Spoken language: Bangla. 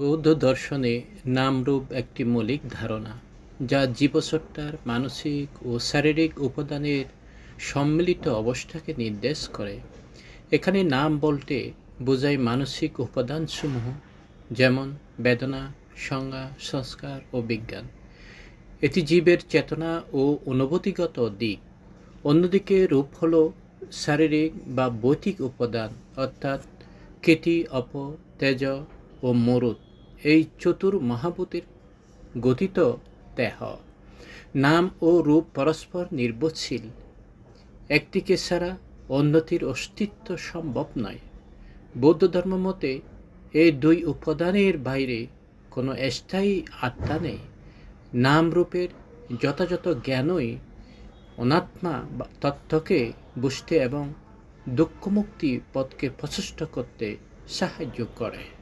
বৌদ্ধ দর্শনে নামরূপ একটি মৌলিক ধারণা, যা জীবসত্তার মানসিক ও শারীরিক উপাদানের সম্মিলিত অবস্থাকে নির্দেশ করে। এখানে নাম বলতে বোঝায় মানসিক উপাদানসমূহ, যেমন বেদনা, সংজ্ঞা, সংস্কার ও বিজ্ঞান। এটি জীবের চেতনা ও অনুভূতিগত দিক। অন্যদিকে রূপ হল শারীরিক বা বৈদিক উপাদান, অর্থাৎ কীটি, অপ, তেজ ও মরুত এই চতুর মহাভূতির গঠিত দেহ। নাম ও রূপ পরস্পর নির্ভরশীল। একটিকে ছাড়া অন্যটির অস্তিত্ব সম্ভব নয়। বৌদ্ধ ধর্ম মতে, এই দুই উপাদানের বাইরে কোনো স্থায়ী আত্মা নেই। নাম রূপের যথাযথ জ্ঞানই অনাত্মা তত্ত্বকে বুঝতে এবং দুঃখমুক্তি পথকে প্রচেষ্ট করতে সাহায্য করে।